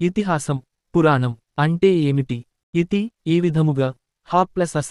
ఇతిహాసం పురాణం అంటే ఏమిటి? ఇతి ఈ విధముగా హా ప్లస్ అస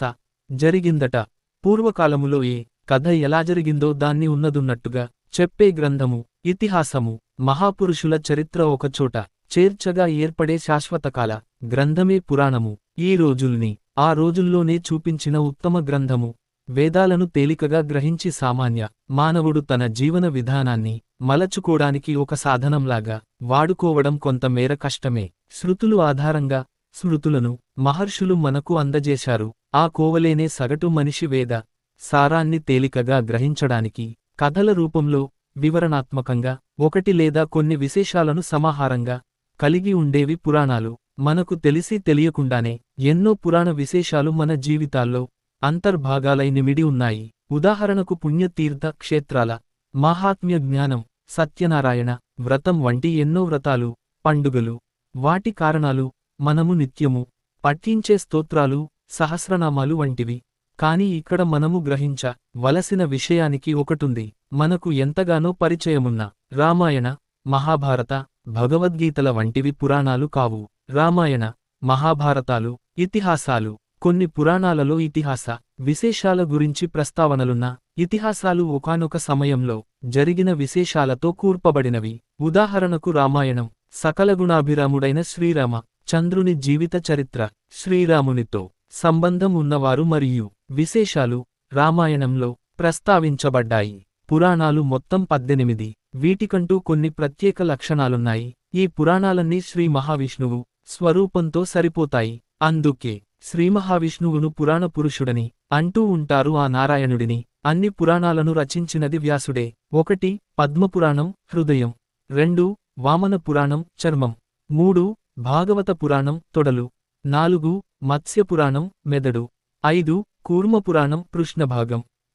జరిగిందట. పూర్వకాలములో ఏ కథ ఎలా జరిగిందో దాన్ని ఉన్నదున్నట్టుగా చెప్పే గ్రంథము ఇతిహాసము మహాపురుషుల చరిత్ర ఒకచోట చేర్చగా ఏర్పడే శాశ్వతకాల గ్రంథమే పురాణము. ఈ రోజుల్ని ఆ రోజుల్లోనే చూపించిన ఉత్తమ గ్రంథము. వేదాలను తేలికగా గ్రహించి సామాన్య మానవుడు తన జీవన విధానాన్ని మలచుకోడానికి ఒక సాధనంలాగా వాడుకోవడం కొంతమేర కష్టమే. శృతులు ఆధారంగా శృతులను మహర్షులు మనకు అందజేశారు. ఆ కోవలేనే సగటు మనిషి వేద సారాన్ని తేలికగా గ్రహించడానికి కథల రూపంలో వివరణాత్మకంగా ఒకటి లేదా కొన్ని విశేషాలను సమాహారంగా కలిగి ఉండేవి పురాణాలు. మనకు తెలిసి తెలియకుండానే ఎన్నో పురాణ విశేషాలు మన జీవితాల్లో అంతర్భాగాలై నిమిడి ఉన్నాయి. ఉదాహరణకు పుణ్యతీర్థ క్షేత్రాల మాహాత్మ్య జ్ఞానం సత్యనారాయణ వ్రతం వంటి ఎన్నో వ్రతాలు పండుగలు. వాటి కారణాలు మనము నిత్యము పఠించే స్తోత్రాలు సహస్రనామాలు వంటివి. కాని ఇక్కడ మనము గ్రహించ వలసిన విషయానికి ఒకటుంది. మనకు ఎంతగానో పరిచయమున్న రామాయణ మహాభారత భగవద్గీతల వంటివి పురాణాలు కావు. రామాయణ మహాభారతాలు ఇతిహాసాలు కొన్ని పురాణాలలో ఇతిహాస విశేషాల గురించి ప్రస్తావనలున్న ఇతిహాసాలు ఒకానొక సమయంలో జరిగిన విశేషాలతో కూర్పబడినవి. ఉదాహరణకు రామాయణం. సకల గుణాభిరాముడైన శ్రీరామ చంద్రుని జీవిత చరిత్ర శ్రీరామునితో సంబంధం ఉన్నవారు మరియు విశేషాలు రామాయణంలో ప్రస్తావించబడ్డాయి. పురాణాలు మొత్తం పద్దెనిమిది. వీటికంటూ కొన్ని ప్రత్యేక లక్షణాలున్నాయి. ఈ పురాణాలన్నీ శ్రీ మహావిష్ణువు స్వరూపంతో సరిపోతాయి. అందుకే శ్రీ మహావిష్ణువును పురాణ పురుషుడని అంటూ ఉంటారు ఆ నారాయణుడిని. అన్ని పురాణాలను రచించినది వ్యాసుడే. ఒకటి పద్మపురాణం హృదయం. రెండు వామన పురాణం చర్మం. మూడు భాగవత పురాణం తొడలు. నాలుగు మత్స్య పురాణం మెదడు. ఐదు కూర్మ పురాణం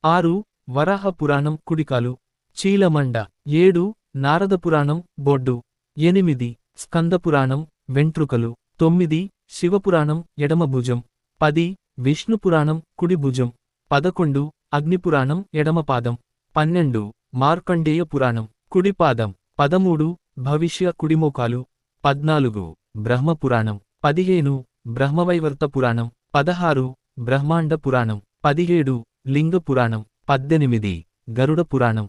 ఆరు వరాహ పురాణం కుడికాలు. చీలమండ. ఏడు నారద పురాణం బొడ్డు. ఎనిమిది స్కందపురాణం వెంట్రుకలు. తొమ్మిది శివపురాణం ఎడమభుజం. పది విష్ణుపురాణం కుడి భుజం పదకొండు అగ్నిపురాణం ఎడమపాదం పన్నెండు మార్కండేయ పురాణం. కుడిపాదం పదమూడు భవిష్య కుడిమోకాలు. పద్నాలుగు బ్రహ్మపురాణం. పదిహేను బ్రహ్మవైవర్త పురాణం. పదహారు బ్రహ్మాండ పురాణం. పదిహేడు లింగ పురాణం. పద్దెనిమిది గరుడ పురాణం.